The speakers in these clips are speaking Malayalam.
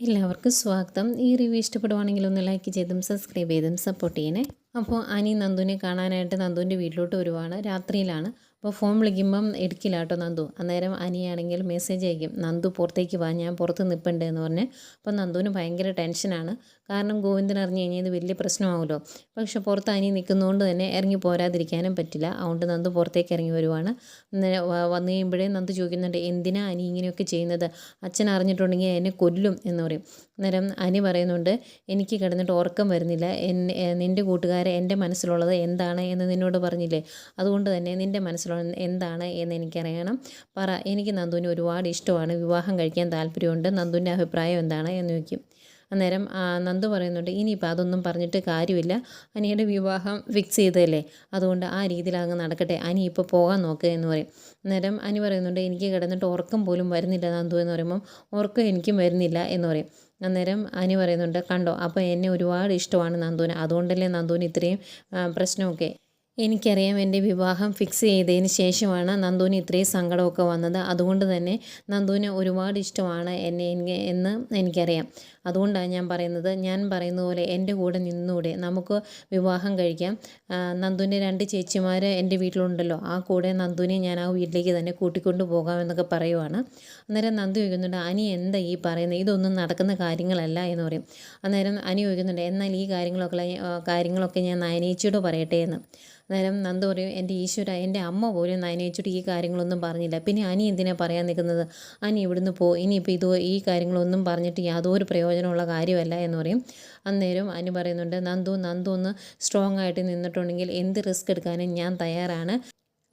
എല്ലാവർക്കും സ്വാഗതം. ഈ റിവ്യൂ ഇഷ്ടപ്പെടുവാണെങ്കിൽ ഒന്ന് ലൈക്ക് ചെയ്തും സബ്സ്ക്രൈബ് ചെയ്തും സപ്പോർട്ട് ചെയ്യണേ. അപ്പോൾ അനി നന്ദുവിനെ കാണാനായിട്ട് നന്ദുവിന്റെ വീട്ടിലോട്ട് വരുവാണ്. രാത്രിയിലാണ്. അപ്പോൾ ഫോൺ വിളിക്കുമ്പം എടുക്കില്ല കേട്ടോ നന്ദു. അന്നേരം അനിയാണെങ്കിൽ മെസ്സേജ് അയക്കും. നന്ദു പുറത്തേക്ക് വാ ഞാൻ പുറത്ത് നിൽപ്പുണ്ട് എന്ന് പറഞ്ഞ്. അപ്പം നന്ദുവിന് ഭയങ്കര ടെൻഷനാണ് കാരണം ഗോവിന്ദൻ അറിഞ്ഞു കഴിഞ്ഞാൽ ഇത് വലിയ പ്രശ്നമാവുമല്ലോ. പക്ഷെ പുറത്ത് അനി നിൽക്കുന്നതുകൊണ്ട് തന്നെ ഇറങ്ങി പോരാതിരിക്കാനും പറ്റില്ല. അതുകൊണ്ട് നന്ദു പുറത്തേക്ക് ഇറങ്ങി വരുവാണ്. വന്നു കഴിയുമ്പോഴേ നന്ദു ചോദിക്കുന്നുണ്ട് എന്തിനാ അനി ഇങ്ങനെയൊക്കെ ചെയ്യുന്നത്? അച്ഛൻ അറിഞ്ഞിട്ടുണ്ടെങ്കിൽ എന്നെ കൊല്ലും എന്ന് പറയും. അന്നേരം അനി പറയുന്നുണ്ട് എനിക്ക് കിടന്നിട്ട് ഉറക്കം വരുന്നില്ല. ഏ, നിന്റെ കൂട്ടുകാരെ എന്റെ മനസ്സിലുള്ളത് എന്താണ്? എന്ന് നിന്നോട് പറഞ്ഞില്ലേ? അതുകൊണ്ട് തന്നെ നിന്റെ മനസ്സിലുള്ള എന്താണ് എന്ന് എനിക്കറിയണം. പറ എനിക്ക് നന്ദുവിനെ ഒരുപാട് ഇഷ്ടമാണ്. വിവാഹം കഴിക്കാൻ താല്പര്യമുണ്ട്. നന്ദുവിന്റെ അഭിപ്രായം എന്താണ് എന്ന് ചോദിക്കും. അന്നേരം നന്ദു പറയുന്നുണ്ട് ഇനിയിപ്പോൾ അതൊന്നും പറഞ്ഞിട്ട് കാര്യമില്ല. അനിയുടെ വിവാഹം ഫിക്സ് ചെയ്തതല്ലേ? അതുകൊണ്ട് ആ രീതിയിൽ അങ്ങ് നടക്കട്ടെ. അനി ഇപ്പോൾ പോകാൻ നോക്കുക എന്ന് പറയും. അന്നേരം അനി പറയുന്നുണ്ട് എനിക്ക് കിടന്നിട്ട് ഉറക്കം പോലും വരുന്നില്ല നന്ദു എന്ന് പറയുമ്പം ഉറക്കം എനിക്കും വരുന്നില്ല എന്ന് പറയും. അന്നേരം അനി പറയുന്നുണ്ട് കണ്ടോ അപ്പോൾ എന്നെ ഒരുപാട് ഇഷ്ടമാണ് നന്ദുവിന്. അതുകൊണ്ടല്ലേ നന്ദുവിന് ഇത്രയും പ്രശ്നമൊക്കെ എനിക്കറിയാം എന്റെ വിവാഹം ഫിക്സ് ചെയ്തതിന് ശേഷമാണ് നന്ദുവിന് ഇത്രയും സങ്കടമൊക്കെ വന്നത്. അതുകൊണ്ട് തന്നെ നന്ദുവിന് ഒരുപാട് ഇഷ്ടമാണ് എന്നെ എന്ന് എനിക്കറിയാം. അതുകൊണ്ടാണ് ഞാൻ പറയുന്നത്. ഞാൻ പറയുന്ന പോലെ എന്റെ കൂടെ നിന്നൂടെ നമുക്ക് വിവാഹം കഴിക്കാം. നന്ദുവിന്റെ രണ്ട് ചേച്ചിമാർ എന്റെ വീട്ടിലുണ്ടല്ലോ. ആ കൂടെ നന്ദുവിനെ ഞാൻ ആ വീട്ടിലേക്ക് തന്നെ കൂട്ടിക്കൊണ്ട് പോകാമെന്നൊക്കെ പറയുവാണ്. അന്നേരം നന്ദു ചോദിക്കുന്നുണ്ട് അനി എന്താ ഈ പറയുന്നത്? ഇതൊന്നും നടക്കുന്ന കാര്യങ്ങളല്ല എന്ന് പറയും. അന്നേരം അനി ചോദിക്കുന്നുണ്ട് എന്നാൽ ഈ കാര്യങ്ങളൊക്കെ കാര്യങ്ങളൊക്കെ ഞാൻ നയനേച്ചിയോട് പറയട്ടെ എന്ന്. അന്നേരം നന്ദ പറയും എന്റെ ഈശ്വര എന്റെ അമ്മ പോലും നയനയിച്ചിട്ട് ഈ കാര്യങ്ങളൊന്നും പറഞ്ഞില്ല. പിന്നെ അനി എന്തിനാ പറയാൻ നിൽക്കുന്നത്? അനി ഇവിടുന്ന് പോ ഇനിയിപ്പോൾ ഇത് ഈ കാര്യങ്ങളൊന്നും പറഞ്ഞിട്ട് യാതൊരു പ്രയോജനമുള്ള കാര്യമല്ല എന്ന് പറയും. അന്നേരം അനി പറയുന്നുണ്ട് നന്ദു നന്ദു ഒന്ന് സ്ട്രോങ് ആയിട്ട് നിന്നിട്ടുണ്ടെങ്കിൽ എന്ത് റിസ്ക് എടുക്കാനും ഞാൻ തയ്യാറാണ്.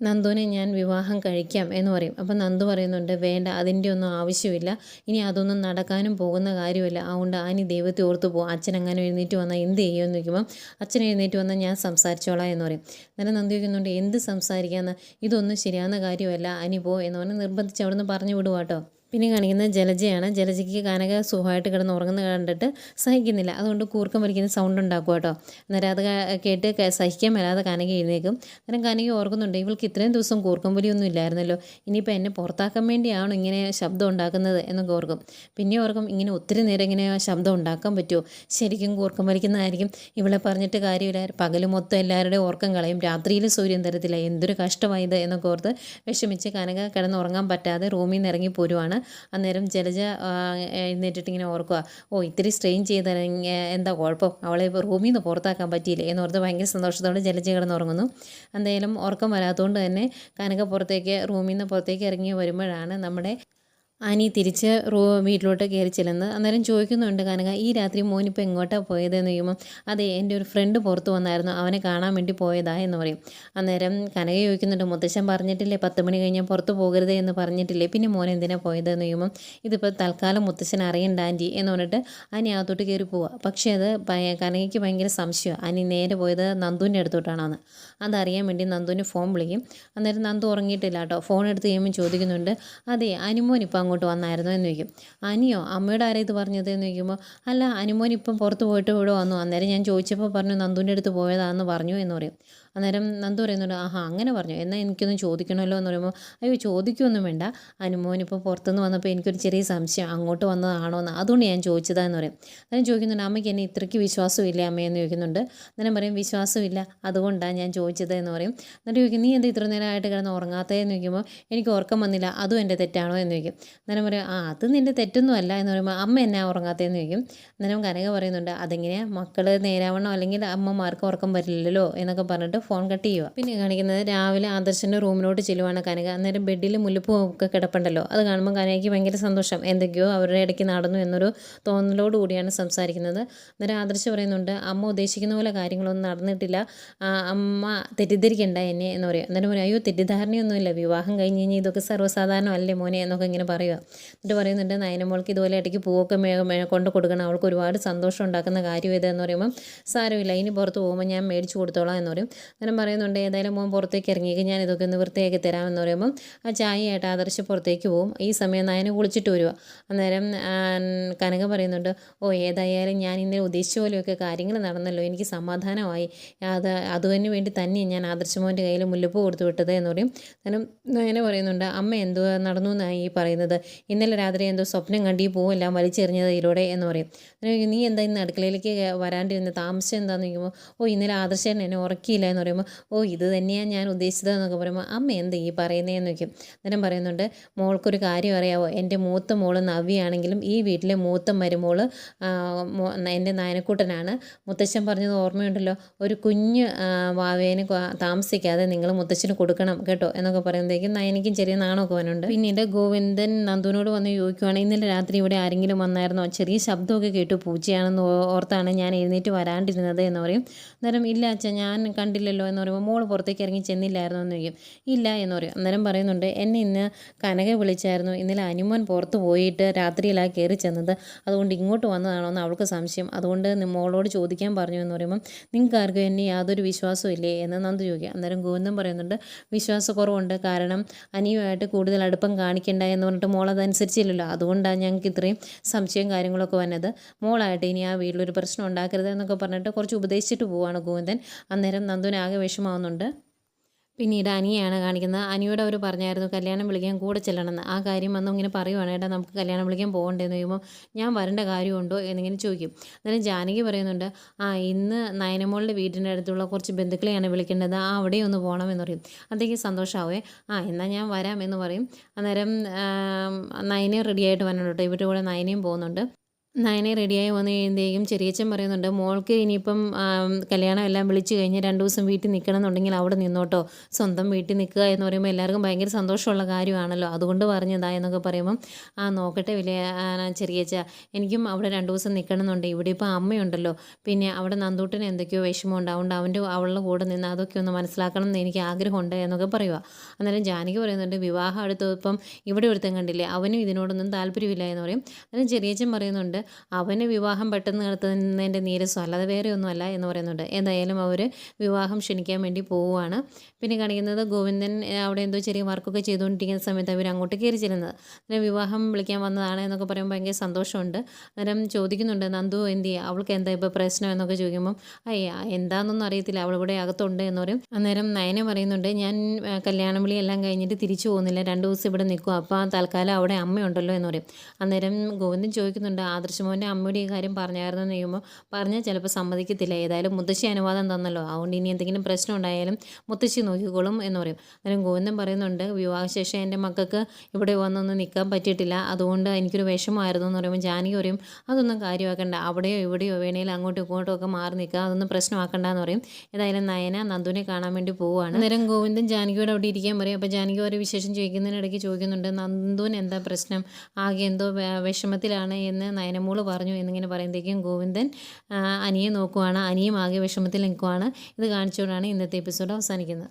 നന്ദുവിനെ ഞാൻ വിവാഹം കഴിക്കാം എന്ന് പറയും. അപ്പം നന്ദു പറയുന്നുണ്ട് വേണ്ട അതിന്റെ ഒന്നും ആവശ്യമില്ല. ഇനി അതൊന്നും നടക്കാനും പോകുന്ന കാര്യമില്ല. അതുകൊണ്ട് ആനി ദൈവത്തെ ഓർത്ത് പോകും അച്ഛൻ അങ്ങനെ എഴുന്നേറ്റ് വന്നാൽ എന്ത് ചെയ്യുമെന്ന് ചോദിക്കുമ്പം അച്ഛൻ എഴുന്നേറ്റ് വന്നാൽ ഞാൻ സംസാരിച്ചോളാം എന്ന് പറയും. അന്നേരം നന്ദു ചോദിക്കുന്നുണ്ട് എന്ത് സംസാരിക്കാമെന്ന് ഇതൊന്നും ശരിയാവുന്ന കാര്യമല്ല. അനി പോ എന്ന് പറഞ്ഞ് നിർബന്ധിച്ച് അവിടെ നിന്ന് പറഞ്ഞു വിടുക കേട്ടോ പിന്നെ കാണിക്കുന്നത് ജലജയാണ്. ജലജയ്ക്ക് കാനക സുഖമായിട്ട് കിടന്ന് ഉറങ്ങുന്ന കണ്ടിട്ട് സഹിക്കുന്നില്ല. അതുകൊണ്ട് കൂർക്കം വലിക്കുന്ന സൗണ്ട് ഉണ്ടാക്കും കേട്ടോ. അന്നേരം അത് കേട്ട് സഹിക്കാൻ വരാതെ കാനക എഴുന്നേക്കും അന്നേരം കാനക ഓർക്കുന്നുണ്ട് ഇവൾക്ക് ഇത്രയും ദിവസം കൂർക്കം വലിയൊന്നും ഇല്ലായിരുന്നല്ലോ. ഇനിയിപ്പോൾ എന്നെ പുറത്താക്കാൻ വേണ്ടിയാണോ ഇങ്ങനെ ശബ്ദം ഉണ്ടാക്കുന്നത് എന്നൊക്കെ ഓർക്കും. പിന്നെ ഓർക്കും ഇങ്ങനെ ഒത്തിരി നേരം ഇങ്ങനെ ശബ്ദം ഉണ്ടാക്കാൻ പറ്റുമോ? ശരിക്കും കൂർക്കം വലിക്കുന്നതായിരിക്കും. ഇവളെ പറഞ്ഞിട്ട് കാര്യമില്ല. പകൽ മൊത്തം എല്ലാവരുടെയും ഓർക്കം കളയും. രാത്രിയിൽ സൂര്യൻ തരത്തില്ല. എന്തൊരു കഷ്ടമായത് എന്നൊക്കെ ഓർത്ത് വിഷമിച്ച് കനക കിടന്നുറങ്ങാൻ പറ്റാതെ റൂമിൽ നിന്ന് ഇറങ്ങി പോരുവാണ്. അന്നേരം ജലജ എഴുന്നേറ്റിട്ടിങ്ങനെ ഓർക്കുക ഓ ഇത്തിരി സ്ട്രെയിൻ ചെയ്ത എന്താ കുഴപ്പം? അവളെ റൂമിൽ നിന്ന് പുറത്താക്കാൻ പറ്റിയില്ലേ? എന്നോർത്ത് ഭയങ്കര സന്തോഷത്തോടെ ജലജ കിടന്നുറങ്ങുന്നു. എന്തായാലും ഉറക്കം വരാത്തതുകൊണ്ട് തന്നെ കനക പുറത്തേക്ക് റൂമിൽ നിന്ന് പുറത്തേക്ക് ഇറങ്ങി വരുമ്പോഴാണ് നമ്മുടെ അനി തിരിച്ച് റൂ വീട്ടിലോട്ട് കയറി ചെല്ലുന്നത്. അന്നേരം ചോദിക്കുന്നുണ്ട് കനക ഈ രാത്രി മോനിപ്പോൾ എങ്ങോട്ടാണ് പോയതെന്ന് ചോദിക്കുമ്പോൾ അതെ എന്റെ ഒരു ഫ്രണ്ട് പുറത്ത് വന്നായിരുന്നു. അവനെ കാണാൻ വേണ്ടി പോയതാ എന്ന് പറയും. അന്നേരം കനക ചോദിക്കുന്നുണ്ട് മുത്തശ്ശൻ പറഞ്ഞിട്ടില്ലേ പത്ത് മണി കഴിഞ്ഞാൽ പുറത്ത് പോകരുത് എന്ന് പറഞ്ഞിട്ടില്ലേ? പിന്നെ മോൻ എന്തിനാണ് പോയതെന്ന് ചോദിക്കുമ്പോൾ ഇതിപ്പോൾ തൽക്കാലം മുത്തശ്ശൻ അറിയണ്ട ആന്റി എന്ന് പറഞ്ഞിട്ട് അനി അകത്തോട്ട് കയറി പോവുക പക്ഷേ അത് കനകയ്ക്ക് ഭയങ്കര സംശയമാണ് അനി നേരെ പോയത് നന്ദുവിന്റെ അടുത്തോട്ടാണെന്ന്. അതറിയാൻ വേണ്ടി നന്ദുവിന് ഫോൺ വിളിക്കും. അന്നേരം നന്ദു ഉറങ്ങിയിട്ടില്ല കേട്ടോ. ഫോൺ എടുത്ത് കഴിയുമ്പോൾ ചോദിക്കുന്നുണ്ട് അതെ അനുമോൻ ഇപ്പം അങ്ങോട്ട് വന്നായിരുന്നോ എന്ന് ചോദിക്കും. അനിയോ അമ്മയുടെ ആരാ ഇത് പറഞ്ഞത് എന്ന് ചോദിക്കുമ്പോൾ അല്ല അനുമോൻ ഇപ്പം പുറത്ത് പോയിട്ട് ഇവിടെ വന്നു. അന്നേരം ഞാൻ ചോദിച്ചപ്പോൾ പറഞ്ഞു നന്ദുവിന്റെ അടുത്ത് പോയതാണെന്ന് പറഞ്ഞു എന്ന് പറയും. അന്നേരം നന്ദു പറയുന്നുണ്ട് ആഹാ അങ്ങനെ പറഞ്ഞു. എന്നാൽ എനിക്കൊന്നും ചോദിക്കണമല്ലോ? എന്ന് പറയുമ്പോൾ അയ്യോ ചോദിക്കുമൊന്നും വേണ്ട. അനുമോൻ ഇപ്പോൾ പുറത്തുനിന്ന് വന്നപ്പോൾ എനിക്കൊരു ചെറിയ സംശയം. അങ്ങോട്ട് വന്നതാണോ എന്ന്. അതുകൊണ്ട് ഞാൻ ചോദിച്ചതാന്ന് പറയും. അന്നേരം ചോദിക്കുന്നുണ്ട് അമ്മയ്ക്ക് എന്നെ ഇത്രയ്ക്ക് വിശ്വാസമില്ല അമ്മയെന്ന് ചോദിക്കുന്നുണ്ട്. അന്നേരം പറയും വിശ്വാസമില്ല. അതുകൊണ്ടാണ് ഞാൻ ചോദിച്ചത് എന്ന് പറയും. എന്നിട്ട് ചോദിക്കും നീ എന്താ ഇത്ര നേരമായിട്ട് കിടന്ന് ഉറങ്ങാത്തതെന്ന് ചോദിക്കുമ്പോൾ എനിക്ക് ഉറക്കം വന്നില്ല. അതും എന്റെ തെറ്റാണോ? എന്ന് ചോദിക്കും. അന്നേരം പറയും ആ അത് നിന്റെ തെറ്റൊന്നും അല്ല. എന്ന് പറയുമ്പോൾ അമ്മ എന്നാ ഉറങ്ങാത്തതെന്ന് ചോദിക്കും. അന്നേരം കനക പറയുന്നുണ്ട് അതെങ്ങനെയാണ് മക്കൾ നേരാവണം അല്ലെങ്കിൽ അമ്മമാർക്ക് ഉറക്കം വരില്ലല്ലോ? എന്നൊക്കെ പറഞ്ഞിട്ട് ഫോൺ കട്ട് ചെയ്യുക. പിന്നെ കാണിക്കുന്നത് രാവിലെ ആദർശന്റെ റൂമിലോട്ട് ചെല്ലുവാണ് കനക. അന്നേരം ബെഡിൽ മുല്ലപ്പൂ ഒക്കെ കിടപ്പുണ്ടല്ലോ. അത് കാണുമ്പോൾ കനകയ്ക്ക് ഭയങ്കര സന്തോഷം. എന്തൊക്കെയോ അവരുടെ ഇടയ്ക്ക് നടന്നു എന്നൊരു തോന്നലോട് കൂടിയാണ് സംസാരിക്കുന്നത്. അന്നേരം ആദർശ് പറയുന്നുണ്ട് അമ്മ ഉദ്ദേശിക്കുന്ന പോലെ കാര്യങ്ങളൊന്നും നടന്നിട്ടില്ല. അമ്മ തെറ്റിദ്ധരിക്കണ്ട എന്നെ എന്ന് പറയും. അന്നേരം പറയും അയ്യോ തെറ്റിദ്ധാരണയൊന്നുമില്ല. വിവാഹം കഴിഞ്ഞ് കഴിഞ്ഞാൽ ഇതൊക്കെ സർവസാധാരണമല്ലേ മോനെ എന്നൊക്കെ ഇങ്ങനെ പറയുക. എന്നിട്ട് പറയുന്നുണ്ട് നയനമോൾക്ക് ഇതുപോലെ ഇടയ്ക്ക് പൂവൊക്കെ കൊണ്ട് കൊടുക്കണം. അവൾക്ക് ഒരുപാട് സന്തോഷം ഉണ്ടാക്കുന്ന കാര്യം ഇതെന്ന് പറയുമ്പോൾ സാരമില്ല. ഇനി പുറത്ത് പോകുമ്പോൾ ഞാൻ മേടിച്ചു കൊടുത്തോളാം എന്ന് പറയും. അന്നേരം പറയുന്നുണ്ട് ഏതായാലും മോൻ പുറത്തേക്ക് ഇറങ്ങിയേക്ക് ഞാൻ ഇതൊക്കെ ഒന്ന് വൃത്തിയാക്കി തരാമെന്ന് പറയുമ്പം ആ ചായയായിട്ട് ആദർശ് പുറത്തേക്ക് പോകും ഈ സമയം നയന് കുളിച്ചിട്ട് വരിക. അന്നേരം കനക പറയുന്നുണ്ട് ഓ ഏതായാലും ഞാൻ ഇന്നലെ ഉദ്ദേശിച്ച പോലെയൊക്കെ കാര്യങ്ങൾ നടന്നല്ലോ എനിക്ക് സമാധാനമായി. അത് അതുവന് വേണ്ടി തന്നെ ഞാൻ ആദർശമോന്റെ കയ്യിൽ മുല്ലപ്പൂ കൊടുത്തു വിട്ടത് എന്ന് പറയും. അന്നേരം നയന പറയുന്നുണ്ട് അമ്മ എന്തോ നടന്നു എന്നാണ് ഈ പറയുന്നത്? ഇന്നലെ രാത്രി എന്തോ സ്വപ്നം കണ്ടി പൂവെല്ലാം വലിച്ചെറിഞ്ഞത് ഇതിലൂടെ എന്ന് പറയും. നീ എന്താ ഇന്ന് അടുക്കളയിലേക്ക് വരാണ്ടിരുന്ന? താമസം എന്താണെന്ന് ചോദിക്കുമ്പോൾ ഓ ഇന്നലെ ആദർശൻ എന്നെ ഉറക്കിയില്ല എന്ന് പറയുമ്പോൾ ഓ ഇത് തന്നെയാണ് ഞാൻ ഉദ്ദേശിച്ചത് എന്നൊക്കെ പറയുമ്പോൾ അമ്മ എന്താ ഈ പറയുന്നതെന്ന് വയ്ക്കും അന്നേരം പറയുന്നുണ്ട് മോൾക്കൊരു കാര്യം അറിയാവോ? എന്റെ മൂത്ത മോൾ നവ്യാണെങ്കിലും ഈ വീട്ടിലെ മൂത്ത മരുമോൾ എന്റെ നയനക്കൂട്ടനാണ്. മുത്തശ്ശൻ പറഞ്ഞത് ഓർമ്മയുണ്ടല്ലോ? ഒരു കുഞ്ഞ് വാവേനെ താമസിക്കാതെ നിങ്ങൾ മുത്തശ്ശന് കൊടുക്കണം കേട്ടോ? എന്നൊക്കെ പറയുമ്പോഴേക്കും നയനിക്കും ചെറിയ നാണമൊക്കെ വന്നുണ്ട് പിന്നീട് ഗോവിന്ദൻ നന്ദുവിനോട് വന്ന് ചോദിക്കുവാണ് ഇന്നലെ രാത്രി ഇവിടെ ആരെങ്കിലും വന്നായിരുന്നോ? ചെറിയ ശബ്ദമൊക്കെ കേട്ടു പൂച്ചയാണെന്ന് ഓർത്താണ് ഞാൻ എഴുന്നേറ്റ് വരാണ്ടിരുന്നത് എന്ന് പറയും. അന്നേരം ഇല്ല അച്ഛൻ ഞാൻ കണ്ടില്ലല്ലോ എന്ന് പറയുമ്പോൾ മോൾ പുറത്തേക്ക് ഇറങ്ങി ചെന്നില്ലായിരുന്നു എന്ന് ചോദിക്കും. ഇല്ല എന്ന് പറയും. അന്നേരം പറയുന്നുണ്ട് എന്നെ ഇന്ന് കനക വിളിച്ചായിരുന്നു. ഇന്നലെ അനുമോൻ പുറത്ത് പോയിട്ട് രാത്രിയിലാണ് കയറി ചെന്നത്. അതുകൊണ്ട് ഇങ്ങോട്ട് വന്നതാണോ എന്ന് അവൾക്ക് സംശയം. അതുകൊണ്ട് മോളോട് ചോദിക്കാൻ പറഞ്ഞു എന്ന് പറയുമ്പോൾ നിങ്ങൾക്ക് ആർക്കും എന്നെ യാതൊരു വിശ്വാസവും ഇല്ലേ? എന്ന് നന്ദു ചോദിക്കുക അന്നേരം ഗോവിന്ദൻ പറയുന്നുണ്ട് വിശ്വാസക്കുറവുണ്ട്. കാരണം അനിയുമായിട്ട് കൂടുതൽ അടുപ്പം കാണിക്കേണ്ട എന്ന് പറഞ്ഞിട്ട് മോൾ അതനുസരിച്ചില്ലല്ലോ. അതുകൊണ്ടാണ് ഞങ്ങൾക്ക് ഇത്രയും സംശയം കാര്യങ്ങളൊക്കെ വന്നത്. മോളായിട്ട് ഇനി ആ വീട്ടിലൊരു പ്രശ്നം ഉണ്ടാക്കരുത് എന്നൊക്കെ പറഞ്ഞിട്ട് കുറച്ച് ഉപദേശിച്ചിട്ട് പോവാണ് ഗോവിന്ദൻ. അന്നേരം നന്ദുവിന് ആകെ വിഷമാവുന്നുണ്ട് പിന്നീട് അനിയാണ് കാണിക്കുന്നത്. അനിയോട് അവർ പറഞ്ഞായിരുന്നു കല്യാണം വിളിക്കാൻ കൂടെ ചെല്ലണമെന്ന്. ആ കാര്യം വന്ന് ഇങ്ങനെ പറയുവാണ് ഏട്ടാ നമുക്ക് കല്യാണം വിളിക്കാൻ പോകണ്ടേന്ന് ചോദിക്കുമ്പോൾ ഞാൻ വരേണ്ട കാര്യമുണ്ടോ? എന്നിങ്ങനെ ചോദിക്കും. അന്നേരം ജാനകി പറയുന്നുണ്ട് ആ ഇന്ന് നയനമോളുടെ വീടിന്റെ അടുത്തുള്ള കുറച്ച് ബന്ധുക്കളെയാണ് വിളിക്കേണ്ടത്. ആ അവിടെ ഒന്ന് പോകണമെന്ന് പറയും. അതേക്ക് സന്തോഷമാവേ ആ എന്നാൽ ഞാൻ വരാം എന്ന് പറയും. അന്നേരം നയനയും നയനെ റെഡിയായിട്ട് വരണം കേട്ടോ. ഇവരുടെ കൂടെ നയനയും പോകുന്നുണ്ട്. നയനെ റെഡിയായി വന്നു കഴിയുമ്പോഴേക്കും ചെറിയച്ഛൻ പറയുന്നുണ്ട് മോൾക്ക് ഇനിയിപ്പം കല്യാണം എല്ലാം വിളിച്ചു കഴിഞ്ഞ് രണ്ട് ദിവസം വീട്ടിൽ നിൽക്കണം എന്നുണ്ടെങ്കിൽ അവിടെ നിന്നോട്ടോ. സ്വന്തം വീട്ടിൽ നിൽക്കുക എന്ന് പറയുമ്പോൾ എല്ലാവർക്കും ഭയങ്കര സന്തോഷമുള്ള കാര്യമാണല്ലോ. അതുകൊണ്ട് പറഞ്ഞതാ എന്നൊക്കെ പറയുമ്പം ആ നോക്കട്ടെ വലിയ ആ, ചെറിയച്ഛ. എനിക്കും അവിടെ രണ്ട് ദിവസം നിൽക്കണം എന്നുണ്ട് ഇവിടെ ഇപ്പോൾ അമ്മയുണ്ടല്ലോ. പിന്നെ അവിടെ നന്ദൂട്ടിന് എന്തൊക്കെയോ വിഷമമുണ്ട്. അതുകൊണ്ട് അവന്റെ അവളുടെ കൂടെ നിന്ന് അതൊക്കെ ഒന്ന് മനസ്സിലാക്കണം എന്ന് എനിക്ക് ആഗ്രഹമുണ്ട് എന്നൊക്കെ പറയുക അന്നേരം ജാനകി പറയുന്നുണ്ട് വിവാഹം അടുത്തപ്പം ഇവിടെ ഒരുത്തം കണ്ടില്ലേ? അവനും ഇതിനോടൊന്നും താല്പര്യമില്ല എന്ന് പറയും. അന്നേരം ചെറിയച്ഛൻ പറയുന്നുണ്ട് അവന് വിവാഹം പെട്ടെന്ന് നടത്തുന്നതിന്റെ നീരസം അല്ലാതെ വേറെ ഒന്നുമല്ല എന്ന് പറയുന്നുണ്ട്. എന്തായാലും അവർ വിവാഹം ക്ഷണിക്കാൻ വേണ്ടി പോവുകയാണ്. പിന്നെ കാണിക്കുന്നത് ഗോവിന്ദൻ അവിടെ എന്തോ ചെറിയ വർക്കൊക്കെ ചെയ്തുകൊണ്ടിരിക്കുന്ന സമയത്ത് അവർ അങ്ങോട്ട് കയറി ചെല്ലുന്നത്. അന്നേരം വിവാഹം വിളിക്കാൻ വന്നതാണ് എന്നൊക്കെ പറയുമ്പോൾ ഭയങ്കര സന്തോഷമുണ്ട്. അന്നേരം ചോദിക്കുന്നുണ്ട് നന്ദു എന്ത് ചെയ്യുക അവൾക്ക് എന്താ ഇപ്പോൾ പ്രശ്നം? എന്നൊക്കെ ചോദിക്കുമ്പം അയ്യ എന്താണെന്നൊന്നും അറിയത്തില്ല. അവൾ ഇവിടെ അകത്തുണ്ട് എന്ന് പറയും. അന്നേരം നയന പറയുന്നുണ്ട് ഞാൻ കല്യാണം വിളി എല്ലാം കഴിഞ്ഞിട്ട് തിരിച്ചു പോകുന്നില്ല. രണ്ട് ദിവസം ഇവിടെ നിൽക്കും. അപ്പോൾ തൽക്കാലം അവിടെ അമ്മയുണ്ടല്ലോ എന്ന് പറയും. അന്നേരം ഗോവിന്ദൻ ചോദിക്കുന്നുണ്ട് ആദർശമോന്റെ അമ്മയുടെ ഈ കാര്യം പറഞ്ഞായിരുന്നു എന്ന് ചെയ്യുമ്പോൾ പറഞ്ഞാൽ ചിലപ്പോൾ സമ്മതിക്കത്തില്ല. ഏതായാലും മുത്തശ്ശി അനുവാദം തന്നല്ലോ. അതുകൊണ്ട് ഇനി എന്തെങ്കിലും പ്രശ്നം ഉണ്ടായാലും മുത്തശ്ശി നോക്കിക്കോളും എന്ന് പറയും. അന്നേരം ഗോവിന്ദൻ പറയുന്നുണ്ട് വിവാഹശേഷം എന്റെ മക്കൾക്ക് ഇവിടെ വന്നൊന്നും നിൽക്കാൻ പറ്റിയിട്ടില്ല. അതുകൊണ്ട് എനിക്കൊരു വിഷമമായിരുന്നു എന്ന് പറയുമ്പോൾ ജാനകി പറയും അതൊന്നും കാര്യമാക്കണ്ട. അവിടെയോ ഇവിടെയോ വേണേലും അങ്ങോട്ടും ഇങ്ങോട്ടും ഒക്കെ മാറി നിൽക്കുക അതൊന്നും പ്രശ്നമാക്കണ്ട എന്ന് പറയും. ഏതായാലും നയന നന്ദുവിനെ കാണാൻ വേണ്ടി പോവുകയാണ് അന്നേരം ഗോവിന്ദൻ ജാനകിയോട് അവിടെ ഇരിക്കാൻ പറയും. അപ്പോൾ ജാനകി ഒരു വിശേഷം ചോദിക്കുന്നതിനിടയ്ക്ക് ചോദിക്കുന്നുണ്ട് നന്ദുവിന് എന്താ പ്രശ്നം? ആകെ എന്തോ വിഷമത്തിലാണ് എന്ന് നയനമോൾ പറഞ്ഞു എന്നിങ്ങനെ പറയുമ്പോഴേക്കും ഗോവിന്ദൻ അനിയെ നോക്കുവാണ്. അനിയും ആകെ വിഷമത്തിൽ നിൽക്കുവാണ്. ഇത് കാണിച്ചുകൊണ്ടാണ് ഇന്നത്തെ എപ്പിസോഡ് അവസാനിക്കുന്നത്.